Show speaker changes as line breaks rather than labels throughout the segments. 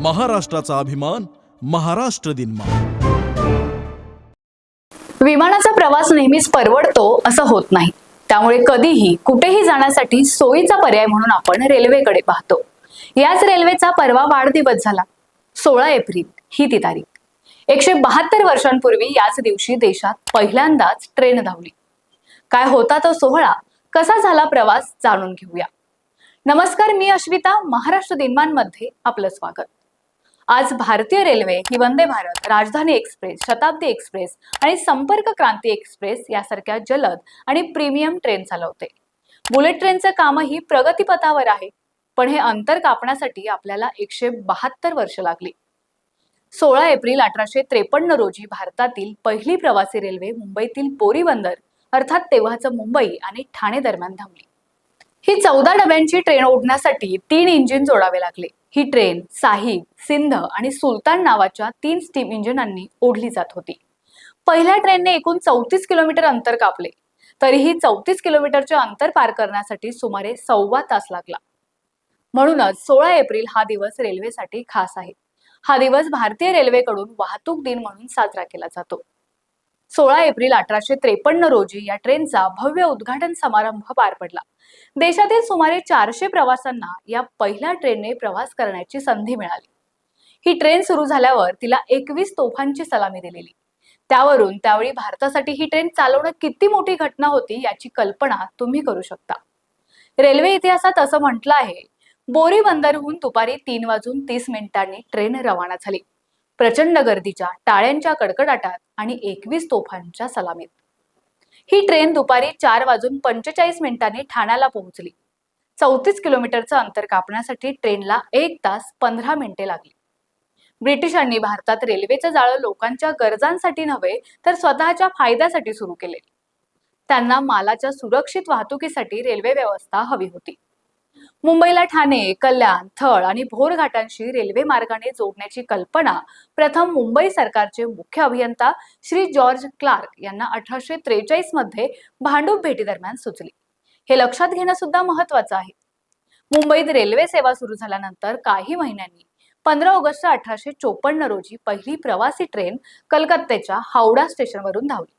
महाराष्ट्राचा अभिमान महाराष्ट्र दिन
विमानाचा प्रवास नेहमीच परवडतो असं होत नाही. त्यामुळे कधीही कुठेही जाण्यासाठी सोयीचा पर्याय म्हणून आपण रेल्वेकडे पाहतो. याच रेल्वेचा परवा वाढदिवस झाला. सोळा एप्रिल ही ती तारीख. एकशे बहात्तर वर्षांपूर्वी याच दिवशी देशात पहिल्यांदाच ट्रेन धावली. काय होता तो सोहळा? कसा झाला प्रवास? जाणून घेऊया. नमस्कार मी अश्विता. महाराष्ट्र दिनमानमध्ये आपलं स्वागत. आज भारतीय रेल्वे ही वंदे भारत राजधानी एक्सप्रेस शताब्दी एक्सप्रेस आणि संपर्क क्रांती एक्सप्रेस यासारख्या जलद आणि प्रीमियम ट्रेन चालवते. बुलेट ट्रेनचं कामही प्रगतीपथावर आहे पण हे अंतर कापण्यासाठी आपल्याला एकशे बहात्तर वर्ष लागली. सोळा एप्रिल अठराशे त्रेपन्न रोजी भारतातील पहिली प्रवासी रेल्वे मुंबईतील पोरीबंदर अर्थात तेव्हाचं मुंबई आणि ठाणे दरम्यान थांबली ही चौदा डब्यांची ट्रेन ओढण्यासाठी तीन इंजिन जोडावे लागले. ही ट्रेन साहिब सिंध आणि सुलतान नावाच्या तीन स्टीम इंजिनांनी ओढली जात होती. पहिल्या ट्रेनने एकूण चौतीस किलोमीटर अंतर कापले. तरीही चौतीस किलोमीटरचे अंतर पार करण्यासाठी सुमारे सव्वा तास लागला. म्हणूनच सोळा एप्रिल हा दिवस रेल्वेसाठी खास आहे. हा दिवस भारतीय रेल्वेकडून वाहतूक दिन म्हणून साजरा केला जातो. सोळा एप्रिल अठराशे त्रेपन्न रोजी या ट्रेनचा भव्य उद्घाटन समारंभ पार पडला. देशातील सुमारे चारशे प्रवाशांना या पहिल्या ट्रेनने प्रवास करण्याची संधी मिळाली. ही ट्रेन सुरू झाल्यावर तिला एकवीस तोफांची सलामी दिलेली. त्यावरून त्यावेळी भारतासाठी ही ट्रेन चालवणं किती मोठी घटना होती याची कल्पना तुम्ही करू शकता. रेल्वे इतिहासात असं म्हटलं आहे बोरी बंदरहून दुपारी तीन वाजून तीस मिनिटांनी ट्रेन रवाना झाली. प्रचंड गर्दीच्या टाळ्यांच्या कडकडाटात आणि एकवीस तोफांच्या सलामीत. ही ट्रेन दुपारी चार वाजून पंचेचाळीस मिनिटांनी ठाण्याला पोहोचली. चौतीस किलोमीटरचं अंतर कापण्यासाठी ट्रेनला एक तास पंधरा मिनिटे लागली. ब्रिटिशांनी भारतात रेल्वेचं जाळं लोकांच्या गरजांसाठी नव्हे तर स्वतःच्या फायद्यासाठी सुरू केले. त्यांना मालाच्या सुरक्षित वाहतुकीसाठी रेल्वे व्यवस्था हवी होती. मुंबईला ठाणे कल्याण थळ आणि भोर घाटांशी रेल्वे मार्गाने जोडण्याची कल्पना प्रथम मुंबई सरकारचे मुख्य अभियंता श्री जॉर्ज क्लार्क यांना अठराशे त्रेचाळीसमध्ये भांडूप भेटी दरम्यान सुचली. हे लक्षात घेणं सुद्धा महत्वाचं आहे. मुंबईत रेल्वे सेवा सुरू झाल्यानंतर काही महिन्यांनी पंधरा ऑगस्ट अठराशे चोपन्न रोजी पहिली प्रवासी ट्रेन कलकत्त्याच्या हावडा स्टेशनवरून धावली.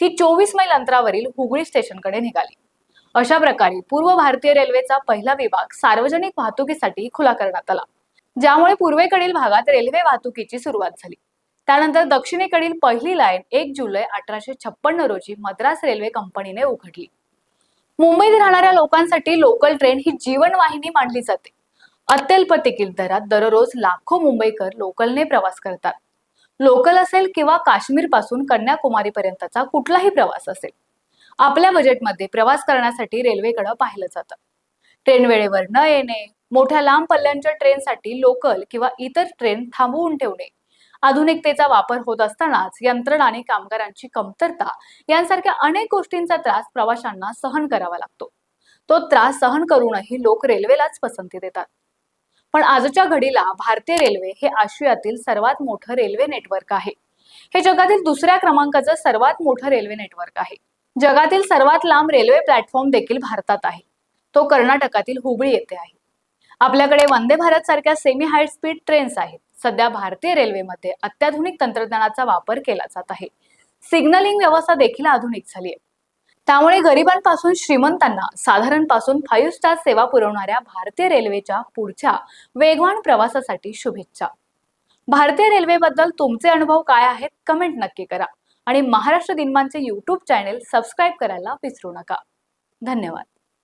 ती चोवीस मैल अंतरावरील हुगळी स्टेशनकडे निघाली. अशा प्रकारे पूर्व भारतीय रेल्वेचा पहिला विभाग सार्वजनिक वाहतुकीसाठी खुला करण्यात आला. ज्यामुळे पूर्वेकडील भागात रेल्वे वाहतुकीची सुरुवात झाली. त्यानंतर दक्षिणेकडील पहिली लाईन एक जुलै अठराशे छप्पन्न रोजी मद्रास रेल्वे कंपनीने उघडली. मुंबईत राहणाऱ्या लोकांसाठी लोकल ट्रेन ही जीवनवाहिनी मानली जाते. अत्यल्प तिकीट दरात दररोज लाखो मुंबईकर लोकलने प्रवास करतात. लोकल असेल किंवा काश्मीरपासून कन्याकुमारी पर्यंतचा कुठलाही प्रवास असेल. आपल्या बजेटमध्ये प्रवास करण्यासाठी रेल्वेकडे पाहिलं जातं. ट्रेन वेळेवर न येणे मोठ्या लांब पल्ल्यांच्या ट्रेनसाठी लोकल किंवा इतर ट्रेन थांबवून ठेवणे आधुनिकतेचा वापर होत असतानाच यंत्रणा आणि कामगारांची कमतरता यांसारख्या अनेक गोष्टींचा त्रास प्रवाशांना सहन करावा लागतो. तो त्रास सहन करूनही लोक रेल्वेलाच पसंती देतात. पण आजच्या घडीला भारतीय रेल्वे हे आशियातील सर्वात मोठं रेल्वे नेटवर्क आहे. हे जगातील दुसऱ्या क्रमांकाचं सर्वात मोठं रेल्वे नेटवर्क आहे. जगातील सर्वात लांब रेल्वे प्लॅटफॉर्म देखील भारतात आहे. तो कर्नाटकातील हुबळी येथे आहे. आपल्याकडे वंदे भारत सारख्या सेमी हाय स्पीड ट्रेन्स आहेत. सध्या भारतीय रेल्वेमध्ये अत्याधुनिक तंत्रज्ञानाचा वापर केला जात आहे. सिग्नलिंग व्यवस्था देखील आधुनिक झाली आहे. त्यामुळे गरिबांपासून श्रीमंतांना साधारणपासून फाईव्ह स्टार सेवा पुरवणाऱ्या भारतीय रेल्वेच्या पुढच्या वेगवान प्रवासासाठी शुभेच्छा. भारतीय रेल्वेबद्दल तुमचे अनुभव काय आहेत? कमेंट नक्की करा. आणि महाराष्ट्र दिनमानचे यूट्यूब चॅनेल सबस्क्राईब करायला विसरू नका. धन्यवाद.